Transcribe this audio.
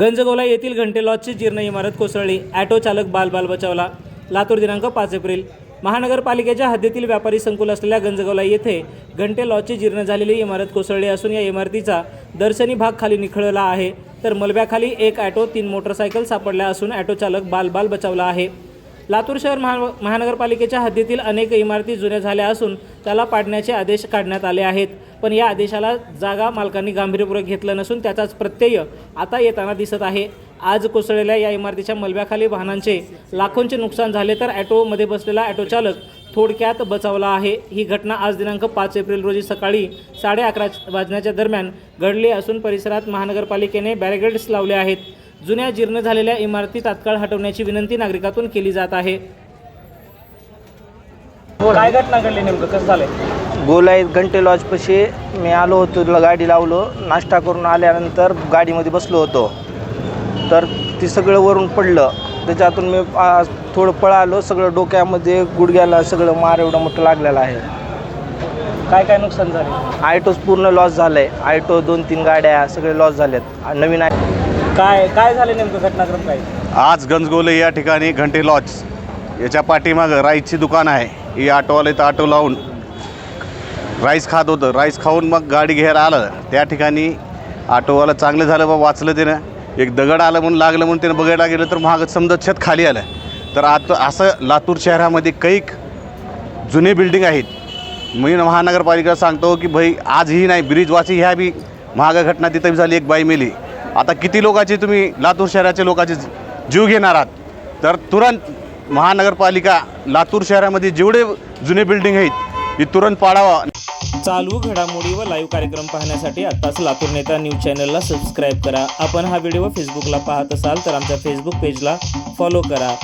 गंजगोला येथील घंटे लॉजची जीर्ण इमारत कोसळली. ॲटो चालक बालबाल बचावला. लातूर दिनांक पाच एप्रिल. महानगरपालिकेच्या हद्दीतील व्यापारी संकुल असलेल्या गंजगोला येथे घंटे लॉजची जीर्ण झालेली इमारत कोसळली असून या इमारतीचा दर्शनी भाग खाली निखळला आहे. तर मलब्याखाली एक ॲटो तीन मोटरसायकल सापडल्या असून ॲटो चालक बालबाल बचावला आहे. लातूर शहर महा महानगरपालिकेच्या हद्दीतील अनेक इमारती जुन्या झाल्या असून त्याला पाडण्याचे आदेश काढण्यात आले आहेत. पण या आदेशाला जागा मालकांनी गांभीर्यपूर्वक घेतलं नसून त्याचाच प्रत्यय आता येताना दिसत आहे. आज कोसळलेल्या या इमारतीच्या मलब्याखाली वाहनांचे लाखोंचे नुकसान झाले तर ॲटोमध्ये बसलेला ॲटो चालक थोडक्यात बचावला आहे. ही घटना आज दिनांक पाच एप्रिल रोजी सकाळी साडे अकरा वाजण्याच्या दरम्यान घडली असून परिसरात महानगरपालिकेने बॅरिगेड्स लावले आहेत. जुन्या जीर्ण झालेल्या इमारती तात्काळ हटवण्याची विनंती नागरिकातून केली जात आहे. काय घटना घडली नेमकं? कसं झालंय? गोलाई घंटे लॉजपाशी मी आलो होतो तुला गाडी लावलो नाश्ता करून आल्यानंतर गाडीमध्ये बसलो होतो. तर ती सगळं वरून पडलं. त्याच्यातून मी आ, थोडं पळालो सगळं डोक्यामध्ये गुडघ्याला सगळं मार एवढं मोठं लागलेलं आहे. काय काय नुकसान झाले आयटोच पूर्ण लॉस झालं आहे आयटो दोन तीन गाड्या सगळे लॉस झालेत. आणि नवीन आहे काय काय झालं नेमकं घटनाक्रम काय? आज गंजगोले या ठिकाणी घंटे लॉज याच्या पाठीमागं राईसची दुकान आहे. ही ऑटोवाले तर ऑटो लावून राईस खात होतं. राईस खाऊन मग गाडी घ्यायला आलं. त्या ठिकाणी ऑटोवाला चांगलं झालं बा वाचलं त्यानं एक दगड आलं म्हणून लागलं म्हणून त्यानं बघायला गेलं तर महाग समजा छत खाली आलं. तर आता असं लातूर शहरामध्ये कैक जुने बिल्डिंग आहेत. मी महानगरपालिका सांगतो की भाई आजही नाही ब्रिजवासी ह्या बी महाग घटना तिथं बी झाली एक बाई मेली. आता किती लोकांची तुम्ही लातूर शहराच्या लोकांचे जीव घेणार आहात? तर तुरंत महानगरपालिका लातूर शहरामध्ये जेवढे जुने बिल्डिंग आहेत ही तुरंत पाडावा चालू घडामोडी व लाईव्ह कार्यक्रम पाहण्यासाठी आत्ताच लातूर नेता न्यूज चॅनलला सबस्क्राईब करा. आपण हा व्हिडिओ फेसबुकला पाहत असाल तर आमच्या फेसबुक पेजला फॉलो करा.